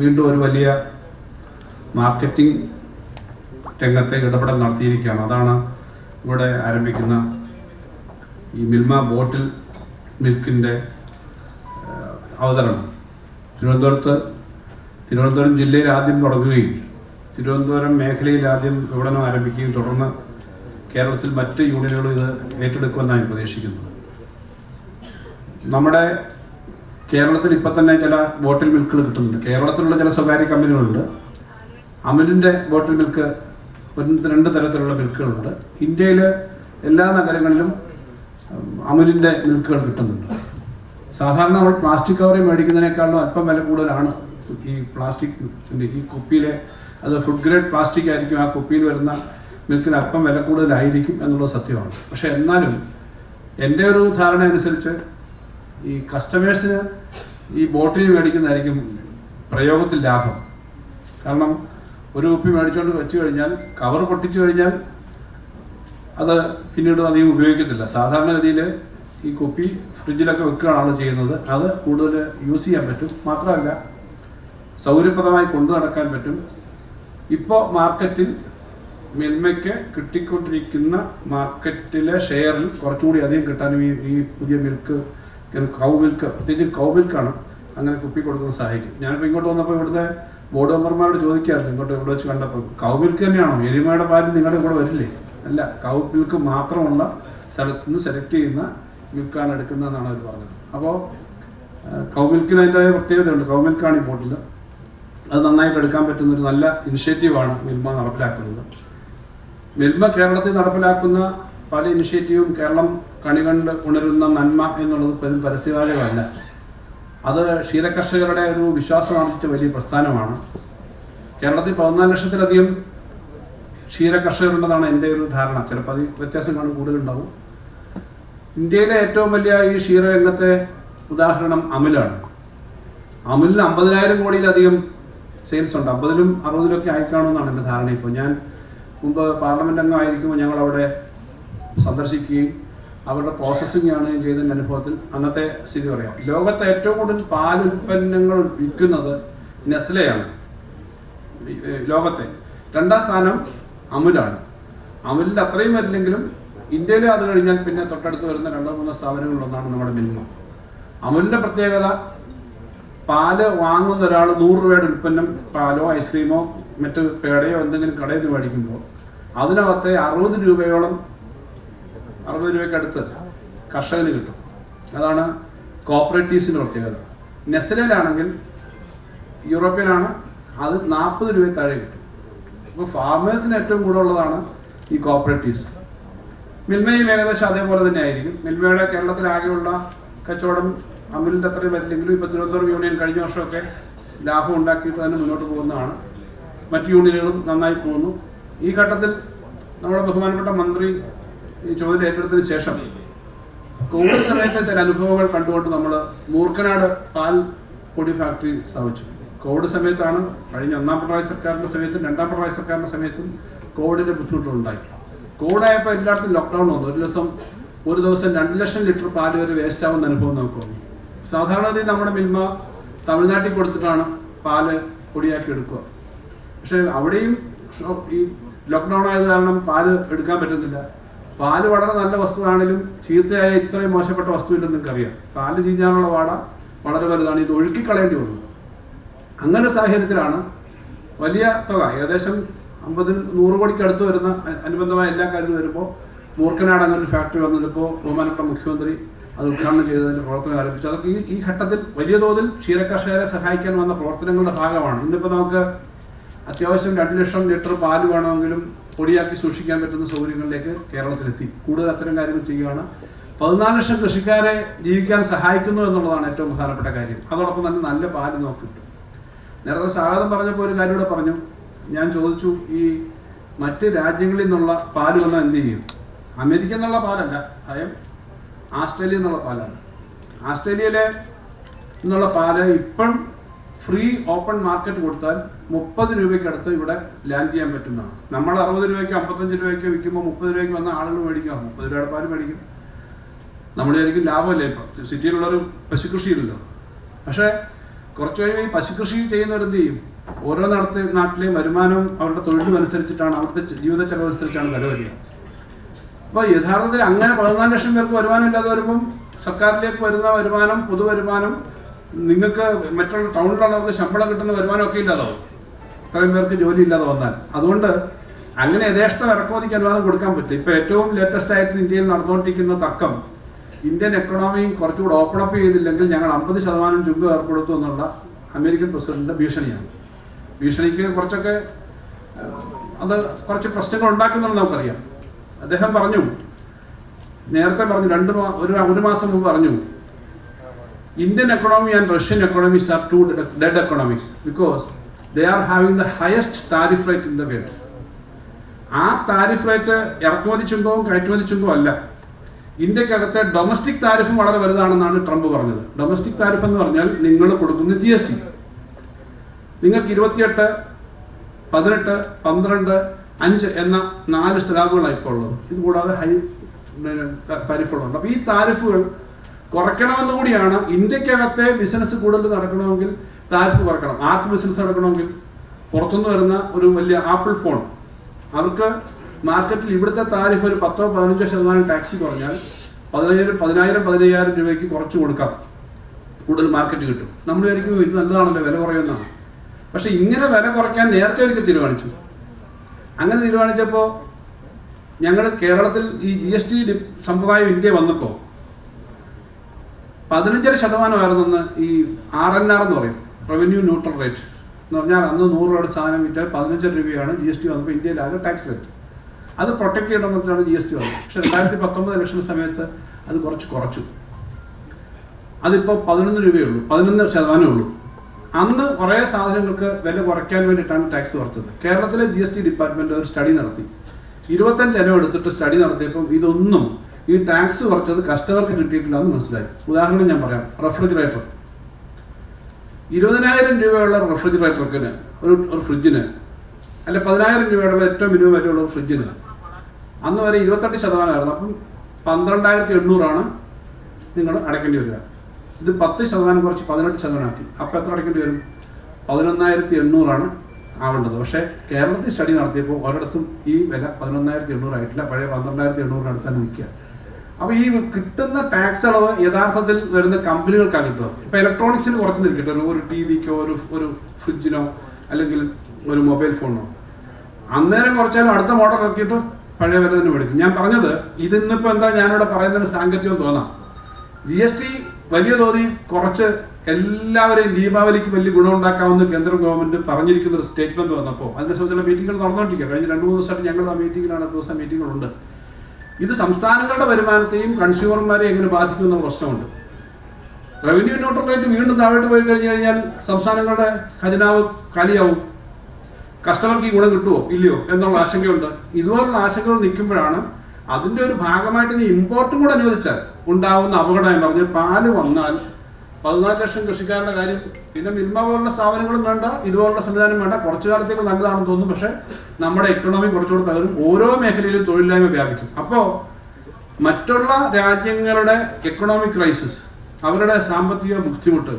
വീണ്ടും ഒരു വലിയ മാർക്കറ്റിംഗ് രംഗത്തെ ഇടപെടൽ നടത്തിയിരിക്കുകയാണ്. അതാണ് ഇവിടെ ആരംഭിക്കുന്ന ഈ മിൽമ ബോട്ടിൽ മിൽക്കിന്റെ അവതരണം. തിരുവനന്തപുരത്ത് തിരുവനന്തപുരം ജില്ലയിൽ ആദ്യം തുടങ്ങുകയും തിരുവനന്തപുരം മേഖലയിൽ ആദ്യം വിപണനം ആരംഭിക്കുകയും തുടർന്ന് കേരളത്തിൽ മറ്റ് യൂണിയനുകൾ ഇത് ഏറ്റെടുക്കുമെന്നാണ് പ്രതീക്ഷിക്കുന്നത്. നമ്മുടെ കേരളത്തിൽ ഇപ്പം തന്നെ ചില ബോട്ടിൽ മിൽക്കുകൾ കിട്ടുന്നുണ്ട്. കേരളത്തിലുള്ള ചില സ്വകാര്യ കമ്പനികളുണ്ട്. അമുലിന്റെ ബോട്ടിൽ മിൽക്ക് രണ്ട് തരത്തിലുള്ള മിൽക്കുകളുണ്ട്. ഇന്ത്യയിൽ എല്ലാ നഗരങ്ങളിലും അമുലിന്റെ മിൽക്കുകൾ കിട്ടുന്നുണ്ട്. സാധാരണ നമ്മൾ പ്ലാസ്റ്റിക് കവറിൽ മേടിക്കുന്നതിനേക്കാളും അല്പം വില കൂടുതലാണ് ഈ പ്ലാസ്റ്റിക് ഈ കുപ്പിയിലെ അത് ഫുഡ് ഗ്രേഡ് പ്ലാസ്റ്റിക് ആയിരിക്കും ആ കുപ്പിയിൽ വരുന്ന മിൽക്കിന് അല്പം വില കൂടുതലായിരിക്കും എന്നുള്ളത് സത്യമാണ്. പക്ഷെ എന്നാലും എന്റെ ഒരു ധാരണ അനുസരിച്ച് ഈ കസ്റ്റമേഴ്സിന് ഈ ബോട്ടിൽ മേടിക്കുന്നതായിരിക്കും പ്രയോഗത്തിൽ ലാഭം. കാരണം ഒരു കുപ്പി മേടിച്ചുകൊണ്ട് വെച്ച് കഴിഞ്ഞാൽ കവർ പൊട്ടിച്ചു കഴിഞ്ഞാൽ അത് പിന്നീട് അധികം ഉപയോഗിക്കത്തില്ല. സാധാരണഗതിയിൽ ഈ കുപ്പി ഫ്രിഡ്ജിലൊക്കെ വെക്കുകയാണ് ചെയ്യുന്നത്. അത് കൂടുതൽ യൂസ് ചെയ്യാൻ പറ്റും. മാത്രമല്ല സൗകര്യപ്രദമായി കൊണ്ടു നടക്കാൻ പറ്റും. ഇപ്പോൾ മാർക്കറ്റിൽ മിൽമയ്ക്ക് കിട്ടിക്കൊണ്ടിരിക്കുന്ന മാർക്കറ്റിലെ ഷെയറിൽ കുറച്ചുകൂടി അധികം കിട്ടാനും ഈ ഈ പുതിയ മിൽക്ക് കൗ മിൽക്ക് പ്രത്യേകിച്ച് കൗ മിൽക്കാണ് അങ്ങനെ കുപ്പി കൊടുക്കുന്നത് സഹായിക്കും ഞാനിപ്പോൾ ഇങ്ങോട്ട് വന്നപ്പോൾ ഇവിടുത്തെ ബോർഡ് മെമ്പർമാരോട് ചോദിക്കായിരുന്നു ഇങ്ങോട്ട് ഇവിടെ വെച്ച് കണ്ടപ്പോൾ കൗ മിൽക്ക് തന്നെയാണോ? എരുമയുടെ പാൽ നിങ്ങളുടെ കൂടെ വരില്ലേ? അല്ല കൗ മിൽക്ക് മാത്രമുള്ള സ്ഥലത്ത് നിന്ന് സെലക്ട് ചെയ്യുന്ന മിൽക്കാണ് എടുക്കുന്നതെന്നാണ് അവർ പറഞ്ഞത്. അപ്പോൾ കൗ മിൽക്കിന് അതിന്റെതായ പ്രത്യേകതയുണ്ട്. കൗ മിൽക്കാണ് ഈ ബോട്ടിൽ അത് നന്നായിട്ട് എടുക്കാൻ പറ്റുന്ന ഒരു നല്ല ഇനിഷ്യേറ്റീവാണ് മിൽമ നടപ്പിലാക്കുന്നത്. മിൽമ കേരളത്തിൽ നടപ്പിലാക്കുന്ന പല ഇനിഷ്യേറ്റീവും കേരളം കണി കണ്ട് ഉണരുന്ന നന്മ എന്നുള്ളത് പെരും പരസ്യവാചകമല്ല. അത് ക്ഷീരകർഷകരുടെ ഒരു വിശ്വാസം ആർജിച്ച വലിയ പ്രസ്ഥാനമാണ്. കേരളത്തിൽ പതിനാല് ലക്ഷത്തിലധികം ക്ഷീരകർഷകരുണ്ടെന്നാണ് എന്റെ ഒരു ധാരണ. ചിലപ്പോൾ അത് വ്യത്യാസം കാണും കൂടുതലുണ്ടാവും. ഇന്ത്യയിലെ ഏറ്റവും വലിയ ഈ ക്ഷീരരംഗത്തെ ഉദാഹരണം അമുലാണ്. അമുലിന് അമ്പതിനായിരം കോടിയിലധികം സെയിൽസ് ഉണ്ട്. അമ്പതിലും അറുപതിലും ഒക്കെ ആയിക്കാണുമെന്നാണ് എന്റെ ധാരണ ഇപ്പോൾ. ഞാൻ മുമ്പ് പാർലമെന്റ് അംഗമായിരിക്കുമ്പോൾ ഞങ്ങൾ അവിടെ സന്ദർശിക്കുകയും അവരുടെ പ്രോസസ്സിംഗ് ആണ് ചെയ്തതിന്റെ അനുഭവത്തിൽ അന്നത്തെ സ്ഥിതി പറയാം. ലോകത്തെ ഏറ്റവും കൂടുതൽ പാൽ ഉൽപ്പന്നങ്ങൾ വിൽക്കുന്നത് നെസ്ലെയാണ്. ലോകത്തെ. രണ്ടാം സ്ഥാനം അമുലാണ്. അമുലിന്റെ അത്രയും വരില്ലെങ്കിലും ഇന്ത്യയിൽ അത് കഴിഞ്ഞാൽ പിന്നെ തൊട്ടടുത്ത് വരുന്ന രണ്ടോ മൂന്നോ സ്ഥാപനങ്ങളിലൊന്നാണ് നമ്മുടെ മിൽമ. അമുലിന്റെ പ്രത്യേകത പാൽ വാങ്ങുന്ന ഒരാൾ നൂറ് രൂപയുടെ ഉൽപ്പന്നം പാലോ ഐസ്ക്രീമോ മറ്റ് പേടയോ എന്തെങ്കിലും കടയിൽ നിന്ന് മേടിക്കുമ്പോൾ അതിനകത്തെ അറുപത് രൂപയോളം അറുപത് രൂപയ്ക്ക് അടുത്ത് കർഷകന് കിട്ടും. അതാണ് കോപ്പറേറ്റീവ്സിന്റെ പ്രത്യേകത. നെസ്ലയിലാണെങ്കിൽ യൂറോപ്യനാണ് അത് നാൽപ്പത് രൂപ താഴെ കിട്ടും. അപ്പോൾ ഫാർമേഴ്സിന് ഏറ്റവും കൂടുതലുള്ളതാണ് ഈ കോപ്പറേറ്റീവ്സ് മിൽമയും ഏകദേശം അതേപോലെ തന്നെ ആയിരിക്കും. മിൽമയുടെ കേരളത്തിലാകെയുള്ള കച്ചവടം അമിലിന്റെ അത്രയും വരില്ലെങ്കിലും ഇപ്പോൾ തിരുവനന്തപുരം യൂണിയൻ കഴിഞ്ഞ വർഷമൊക്കെ ലാഭം ഉണ്ടാക്കിയിട്ട് തന്നെ മുന്നോട്ട് പോകുന്നതാണ്. മറ്റ് യൂണിയനുകളും നന്നായി പോകുന്നു. ഈ ഘട്ടത്തിൽ നമ്മുടെ ബഹുമാനപ്പെട്ട മന്ത്രി ഈ ചുമതല ഏറ്റെടുത്തതിന് ശേഷം കോവിഡ് സമയത്തെ ചില അനുഭവങ്ങൾ കണ്ടുകൊണ്ട് നമ്മൾ മൂർക്കനാട് പാൽ പൊടി ഫാക്ടറി സ്ഥാപിച്ചു. കോവിഡ് സമയത്താണ് കഴിഞ്ഞ ഒന്നാം പിണറായി സർക്കാരിന്റെ സമയത്തും രണ്ടാം പിണറായി സർക്കാരിന്റെ സമയത്തും കോവിഡിന്റെ ബുദ്ധിമുട്ടുകളുണ്ടായി കോവിഡ് ആയപ്പോൾ എല്ലായിടത്തും ലോക്ക്ഡൗൺ വന്നു. ഒരു ദിവസം ഒരു ദിവസം രണ്ട് ലക്ഷം ലിറ്റർ പാൽ വരെ വേസ്റ്റ് ആവുന്ന അനുഭവം നമുക്ക് വന്നു. സാധാരണഗതി നമ്മുടെ മിൽമ തമിഴ്നാട്ടിൽ കൊടുത്തിട്ടാണ് പാൽ പൊടിയാക്കി എടുക്കുക. പക്ഷേ അവിടെയും ഈ ലോക്ക്ഡൗൺ ആയത് കാരണം പാൽ എടുക്കാൻ പറ്റുന്നില്ല. പാൽ വളരെ നല്ല വസ്തുവാണെങ്കിലും ചീത്തയായ ഇത്രയും മോശപ്പെട്ട വസ്തു വസ്തുവില്ലെന്ന് നിങ്ങൾക്കറിയാം. പാൽ ചീഞ്ഞാനുള്ള വാട വളരെ വലുതാണ്. ഇത് ഒഴുക്കിക്കളയേണ്ടി വന്നു. അങ്ങനെ സാഹചര്യത്തിലാണ് വലിയ തുക ഏകദേശം അമ്പതിൽ നൂറ് കോടിക്ക് അടുത്ത് വരുന്ന അനുബന്ധമായ എല്ലാ കാര്യങ്ങളും വരുമ്പോൾ മൂർക്കനാട് അങ്ങനെ ഒരു ഫാക്ടറി വന്നതിപ്പോൾ ബഹുമാനപ്പെട്ട മുഖ്യമന്ത്രി അത് ഉദ്ഘാടനം ചെയ്തതിന്റെ പ്രവർത്തനം ആരംഭിച്ചു. അതൊക്കെ ഈ ഈ ഘട്ടത്തിൽ വലിയ തോതിൽ ക്ഷീരകർഷകരെ സഹായിക്കാൻ വന്ന പ്രവർത്തനങ്ങളുടെ ഭാഗമാണ്. ഇന്നിപ്പോൾ നമുക്ക് അത്യാവശ്യം രണ്ട് ലക്ഷം ലിറ്റർ പാൽ വേണമെങ്കിലും പൊടിയാക്കി സൂക്ഷിക്കാൻ പറ്റുന്ന സൗകര്യങ്ങളിലേക്ക് കേരളത്തിലെത്തി. കൂടുതൽ അത്തരം കാര്യങ്ങൾ ചെയ്യുകയാണ് പതിനാല് ലക്ഷം കൃഷിക്കാരെ ജീവിക്കാൻ സഹായിക്കുന്നു എന്നുള്ളതാണ് ഏറ്റവും പ്രധാനപ്പെട്ട കാര്യം. അതോടൊപ്പം തന്നെ നല്ല പാൽ നോക്കി കിട്ടും. നേരത്തെ സ്വാഗതം പറഞ്ഞപ്പോൾ ഒരു കാര്യം കൂടെ പറഞ്ഞു. ഞാൻ ചോദിച്ചു ഈ മറ്റ് രാജ്യങ്ങളിൽ നിന്നുള്ള പാൽ വന്നാൽ എന്ത് ചെയ്യും? അമേരിക്ക എന്നുള്ള പാലല്ല. അയം ആസ്ട്രേലിയ എന്നുള്ള പാലാണ്. ആസ്ട്രേലിയയിലെ എന്നുള്ള പാൽ ഇപ്പം ഫ്രീ ഓപ്പൺ മാർക്കറ്റ് കൊടുത്താൽ മുപ്പത് രൂപയ്ക്കടുത്ത് ഇവിടെ ലാൻഡ് ചെയ്യാൻ പറ്റുന്നതാണ്. നമ്മൾ അറുപത് രൂപയ്ക്ക് അമ്പത്തഞ്ച് രൂപയ്ക്ക് വിൽക്കുമ്പോൾ മുപ്പത് രൂപയ്ക്ക് വന്ന ആളുകൾ മേടിക്കാം. മുപ്പത് രൂപയുടെ പാൽ മേടിക്കും. നമ്മുടെ ആയിരിക്കും ലാഭമല്ലേ ഇപ്പം? സിറ്റിയിലുള്ളൊരു പശുകൃഷിയില്ലല്ലോ പക്ഷേ കുറച്ച് കഴിയുമ്പോൾ ഈ പശുകൃഷി ചെയ്യുന്നവരെന്ത് ചെയ്യും? ഓരോ നടത്തി നാട്ടിലെയും വരുമാനം അവരുടെ തൊഴിലും അനുസരിച്ചിട്ടാണ് അവിടുത്തെ ജീവിത ചെലവനുസരിച്ചാണ് വില വരിക. അപ്പോൾ യഥാർത്ഥത്തിൽ അങ്ങനെ പതിനാല് ലക്ഷം പേർക്ക് വരുമാനം ഇല്ലാതെ വരുമ്പം സർക്കാരിലേക്ക് വരുന്ന വരുമാനം പൊതുവരുമാനം നിങ്ങൾക്ക് മറ്റുള്ള ടൗണിലുള്ളവർക്ക് ശമ്പളം കിട്ടുന്ന വരുമാനമൊക്കെ ഇല്ലാതാവും ഇത്രയും പേർക്ക് ജോലി ഇല്ലാതെ വന്നാൽ. അതുകൊണ്ട് അങ്ങനെ യഥേഷ്ടം ഇറക്കുമതിക്ക് അനുവാദം കൊടുക്കാൻ പറ്റും ഇപ്പോൾ ഏറ്റവും ലേറ്റസ്റ്റ് ആയിട്ട് ഇന്ത്യയിൽ നടന്നുകൊണ്ടിരിക്കുന്ന തക്കം ഇന്ത്യൻ എക്കണോമി കുറച്ചുകൂടെ ഓപ്പൺ അപ്പ് ചെയ്തില്ലെങ്കിൽ ഞങ്ങൾ അമ്പത് ശതമാനം ചുങ്ക് ഏർപ്പെടുത്തും എന്നുള്ള അമേരിക്കൻ പ്രസിഡന്റിന്റെ ഭീഷണിയാണ്. ഭീഷണിക്ക് കുറച്ചൊക്കെ അത് കുറച്ച് പ്രശ്നങ്ങൾ ഉണ്ടാക്കുന്നുണ്ട് നമുക്കറിയാം. അദ്ദേഹം പറഞ്ഞു നേരത്തെ പറഞ്ഞു രണ്ട് ഒരു ഒരു മാസം മുമ്പ് പറഞ്ഞു Indian economy and Russian economies are two dead economics because they are having the highest tariff rate in the world ആ താരിഫ് റേറ്റ് ഇറക്കുമതി ചുങ്കവും കയറ്റുമതി ചുങ്കവും അല്ല. ഇന്ത്യക്കകത്തെ ഡൊമസ്റ്റിക് താരിഫും വളരെ വലുതാണെന്നാണ് ട്രംപ് പറഞ്ഞത്. ഡൊമസ്റ്റിക് താരിഫ് എന്ന് പറഞ്ഞാൽ നിങ്ങൾ കൊടുക്കുന്ന ജി എസ് ടി നിങ്ങൾക്ക് ഇരുപത്തിയെട്ട് പതിനെട്ട് പന്ത്രണ്ട് അഞ്ച് എന്ന നാല് സ്ലാബുകളാണ് ഇപ്പോൾ ഉള്ളത്. ഇതുകൂടാതെ ഹൈ താരിഫുകളുണ്ട് അപ്പോൾ ഈ താരിഫുകൾ കുറയ്ക്കണമെന്ന് കൂടിയാണ് ഇന്ത്യക്കകത്തെ ബിസിനസ് കൂടുതൽ നടക്കണമെങ്കിൽ താരിഫ് കുറക്കണം ആർക്ക് ബിസിനസ് നടക്കണമെങ്കിൽ? പുറത്തുനിന്ന് വരുന്ന ഒരു വലിയ ആപ്പിൾ ഫോൺ. അവർക്ക് മാർക്കറ്റിൽ ഇവിടുത്തെ താരിഫ് ഒരു പത്തോ പതിനഞ്ചോ ശതമാനം ടാക്സി കുറഞ്ഞാൽ പതിനായിരം പതിനായിരം പതിനയ്യായിരം രൂപയ്ക്ക് കുറച്ച് കൊടുക്കാം. കൂടുതൽ മാർക്കറ്റ് കിട്ടും. നമ്മൾ വിചാരിക്കും ഇത് നല്ലതാണല്ലോ വില കുറയുന്നതാണ് പക്ഷെ ഇങ്ങനെ വില കുറയ്ക്കാൻ നേരത്തെ ഒരിക്കൽ തീരുമാനിച്ചു. അങ്ങനെ തീരുമാനിച്ചപ്പോൾ ഞങ്ങൾ കേരളത്തിൽ ഈ ജി എസ് ടി സമ്പ്രദായം ഇന്ത്യ വന്നപ്പോൾ പതിനഞ്ചര ശതമാനമായിരുന്നെന്ന് ഈ ആർ എൻ ആർ എന്ന് പറയും. റവന്യൂ ന്യൂട്രൽ റേറ്റ് എന്ന് പറഞ്ഞാൽ അന്ന് നൂറ് രൂപയുടെ സാധനം വിറ്റാൽ പതിനഞ്ചര രൂപയാണ് ജി എസ് ടി വന്നപ്പോൾ ഇന്ത്യയിലാകെ ടാക്സ് റേറ്റ് അത് പ്രൊട്ടക്ട് ചെയ്യണമെന്നിട്ടാണ് ജി എസ് ടി വന്നത്. പക്ഷെ രണ്ടായിരത്തി പത്തൊമ്പത് ഇലക്ഷൻ സമയത്ത് അത് കുറച്ച് കുറച്ചു. അതിപ്പോൾ പതിനൊന്ന് രൂപയേ ഉള്ളൂ. പതിനൊന്ന് ശതമാനമേ ഉള്ളൂ. അന്ന് കുറേ സാധനങ്ങൾക്ക് വില കുറയ്ക്കാൻ വേണ്ടിയിട്ടാണ് ടാക്സ് കുറച്ചത്. കേരളത്തിലെ ജി എസ് ടി ഡിപ്പാർട്ട്മെന്റ് ഒരു സ്റ്റഡി നടത്തി. ഇരുപത്തഞ്ച് ഇനം എടുത്തിട്ട് സ്റ്റഡി നടത്തിയപ്പോൾ ഇതൊന്നും ഈ ടാക്സ് കുറച്ചത് കസ്റ്റമർക്ക് കിട്ടിയിട്ടില്ല എന്ന് മനസ്സിലായി. ഉദാഹരണം ഞാൻ പറയാം. റെഫ്രിജറേറ്റർ ഇരുപതിനായിരം രൂപയുള്ള റെഫ്രിജറേറ്ററിന് ഒരു ഒരു ഫ്രിഡ്ജിന് അല്ല പതിനായിരം രൂപയുള്ള ഏറ്റവും മിനിമം വിലയുള്ള ഒരു ഫ്രിഡ്ജിന് അന്ന് വരെ ഇരുപത്തെട്ട് ശതമാനമായിരുന്നു. അപ്പം പന്ത്രണ്ടായിരത്തി എണ്ണൂറാണ് നിങ്ങൾ അടയ്ക്കേണ്ടി വരിക. ഇത് പത്ത് ശതമാനം കുറച്ച് പതിനെട്ട് ശതമാനമാക്കി. അപ്പോൾ എത്ര അടയ്ക്കേണ്ടി വരും? പതിനൊന്നായിരത്തി എണ്ണൂറാണ് ആവേണ്ടത്. പക്ഷേ കേരളത്തിൽ സ്റ്റഡി നടത്തിയപ്പോൾ ഒരിടത്തും ഈ വില പതിനൊന്നായിരത്തി എണ്ണൂറായിട്ടില്ല പഴയ പന്ത്രണ്ടായിരത്തി എണ്ണൂറിനടുത്ത് തന്നെ നിൽക്കുക. അപ്പോൾ ഈ കിട്ടുന്ന ടാക്സ് അളവ് യഥാർത്ഥത്തിൽ വരുന്ന കമ്പനികൾക്കാണ് ഇപ്പോൾ ഇപ്പോൾ ഇലക്ട്രോണിക്സിന് കുറച്ച് നിൽക്കട്ടെ. ഒരു ഒരു ടി വിക്കോ ഒരു ഒരു ഫ്രിഡ്ജിനോ അല്ലെങ്കിൽ ഒരു മൊബൈൽ ഫോണോ അന്നേരം കുറച്ചാലും അടുത്ത മോഡൽ ഇറക്കിയിട്ട് പഴയ വില തന്നെ മേടിക്കും. ഞാൻ പറഞ്ഞത് ഇതിന്നിപ്പോൾ എന്താ ഞാനിവിടെ പറയുന്നതിന് സാങ്കത്യം തോന്നാം. ജി എസ് ടി വലിയ തോതിൽ കുറച്ച് എല്ലാവരെയും ദീപാവലിക്ക് വലിയ ഗുണമുണ്ടാക്കാമെന്ന് കേന്ദ്ര ഗവൺമെന്റ് പറഞ്ഞിരിക്കുന്ന ഒരു സ്റ്റേറ്റ്മെന്റ് വന്നപ്പോൾ അതിനെ സംബന്ധിച്ചുള്ള മീറ്റിംഗുകൾ നടന്നുകൊണ്ടിരിക്കുക കഴിഞ്ഞ രണ്ട് മൂന്ന് ദിവസമായിട്ട് ഞങ്ങൾ ആ മീറ്റിംഗിലാണ് ദിവസം മീറ്റിങ്ങുകളുണ്ട് ഇത് സംസ്ഥാനങ്ങളുടെ വരുമാനത്തെയും കൺസ്യൂമർമാരെയും എങ്ങനെ ബാധിക്കുമെന്ന പ്രശ്നമുണ്ട്. റവന്യൂ ന്യൂട്രൽ റേറ്റ് വീണ്ടും താഴോട്ട് പോയി കഴിഞ്ഞു കഴിഞ്ഞാൽ സംസ്ഥാനങ്ങളുടെ ഖജനാവ് കാലിയാവും. കസ്റ്റമർക്ക് ഈ ഗുണം കിട്ടുമോ ഇല്ലയോ? എന്നുള്ള ആശങ്കയുണ്ട്. ഇതുപോലുള്ള ആശങ്കകൾ നിൽക്കുമ്പോഴാണ് അതിന്റെ ഒരു ഭാഗമായിട്ട് ഇനി ഇമ്പോർട്ടും കൂടെ അനുവദിച്ചാൽ ഉണ്ടാവുന്ന അപകടം എന്ന് പറഞ്ഞു പാൽ വന്നാൽ പതിനാല് ലക്ഷം കൃഷിക്കാരുടെ കാര്യം. പിന്നെ മിൽമ പോലുള്ള സ്ഥാപനങ്ങളും വേണ്ട ഇതുപോലുള്ള സംവിധാനം വേണ്ട. കുറച്ചു കാലത്തേക്ക് നല്ലതാണെന്ന് തോന്നുന്നു. പക്ഷേ നമ്മുടെ എക്കണോമി കുറച്ചുകൂടെ തകരും. ഓരോ മേഖലയിലും തൊഴിലില്ലായ്മ വ്യാപിക്കും. അപ്പോൾ മറ്റുള്ള രാജ്യങ്ങളുടെ എക്കണോമിക് ക്രൈസിസ് അവരുടെ സാമ്പത്തിക ബുദ്ധിമുട്ട്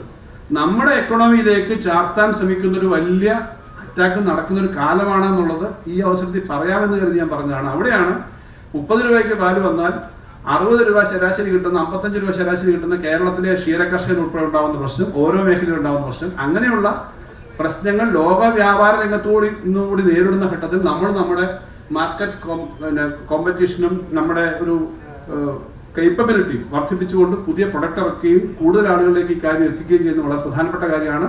നമ്മുടെ എക്കണോമിയിലേക്ക് ചാർത്താൻ ശ്രമിക്കുന്ന ഒരു വലിയ അറ്റാക്ക് നടക്കുന്ന ഒരു കാലമാണെന്നുള്ളത് ഈ അവസരത്തിൽ പറയാമെന്ന് കരുതി ഞാൻ പറഞ്ഞതാണ്. അവിടെയാണ് മുപ്പത് രൂപയ്ക്ക് പാൽ വന്നാൽ അറുപത് രൂപ ശരാശരി കിട്ടുന്ന അമ്പത്തഞ്ച് രൂപ ശരാശരി കിട്ടുന്ന കേരളത്തിലെ ക്ഷീര കർഷകർ ഉൾപ്പെടെ ഉണ്ടാകുന്ന പ്രശ്നം ഓരോ മേഖലയിൽ ഉണ്ടാകുന്ന പ്രശ്നം. അങ്ങനെയുള്ള പ്രശ്നങ്ങൾ ലോക വ്യാപാര രംഗത്തോട് ഇന്നുകൂടി നേരിടുന്ന ഘട്ടത്തിൽ നമ്മൾ നമ്മുടെ മാർക്കറ്റ് കോമ്പറ്റീഷനും നമ്മുടെ ഒരു കേപ്പബിലിറ്റി വർദ്ധിപ്പിച്ചുകൊണ്ട് പുതിയ പ്രൊഡക്റ്റ് ഇറക്കുകയും കൂടുതൽ ആളുകളിലേക്ക് ഈ കാര്യം എത്തിക്കുകയും ചെയ്യുന്ന വളരെ പ്രധാനപ്പെട്ട കാര്യമാണ്.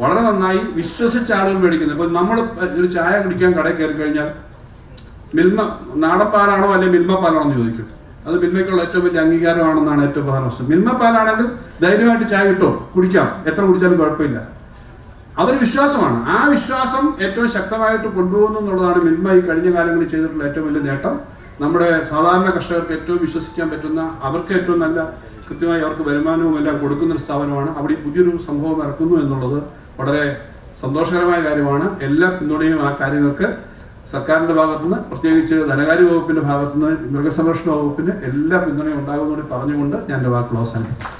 വളരെ നന്നായി വിശ്വസിച്ച ആളുകൾ മേടിക്കുന്നത്. ഇപ്പൊ നമ്മൾ ഒരു ചായ കുടിക്കാൻ കടയിൽ കയറി കഴിഞ്ഞാൽ മിൽമ നാടൻ പാലാണോ അല്ലെങ്കിൽ മിൽമ പാലാണോ എന്ന് ചോദിക്കും. അത് മിൽമയ്ക്കുള്ള ഏറ്റവും വലിയ അംഗീകാരമാണെന്നാണ് ഏറ്റവും പ്രധാന പ്രശ്നം. മിൽമ പാലാണെങ്കിൽ ധൈര്യമായിട്ട് ചായ കിട്ടോ കുടിക്കാം. എത്ര കുടിച്ചാലും കുഴപ്പമില്ല. അതൊരു വിശ്വാസമാണ്. ആ വിശ്വാസം ഏറ്റവും ശക്തമായിട്ട് കൊണ്ടുപോകുന്നു എന്നുള്ളതാണ് മിൽമ ഈ കഴിഞ്ഞ കാലങ്ങളിൽ ചെയ്തിട്ടുള്ള ഏറ്റവും വലിയ നേട്ടം. നമ്മുടെ സാധാരണ കർഷകർക്ക് ഏറ്റവും വിശ്വസിക്കാൻ പറ്റുന്ന അവർക്ക് ഏറ്റവും നല്ല കൃത്യമായി അവർക്ക് വരുമാനവും എല്ലാം കൊടുക്കുന്ന ഒരു സ്ഥാപനമാണ്. അവിടെ പുതിയൊരു സംഭവം ഇറക്കുന്നു എന്നുള്ളത് വളരെ സന്തോഷകരമായ കാര്യമാണ്. എല്ലാ പിന്തുണയും ആ കാര്യങ്ങൾക്ക് സർക്കാരിന്റെ ഭാഗത്തുനിന്ന് പ്രത്യേകിച്ച് ധനകാര്യ വകുപ്പിന്റെ ഭാഗത്തുനിന്ന് മൃഗസംരക്ഷണ വകുപ്പിന് എല്ലാ പിന്തുണയും ഉണ്ടാകുമെന്നുകൂടി പറഞ്ഞുകൊണ്ട് ഞാൻ എന്റെ ക്ലോസ് അവസാനിക്കും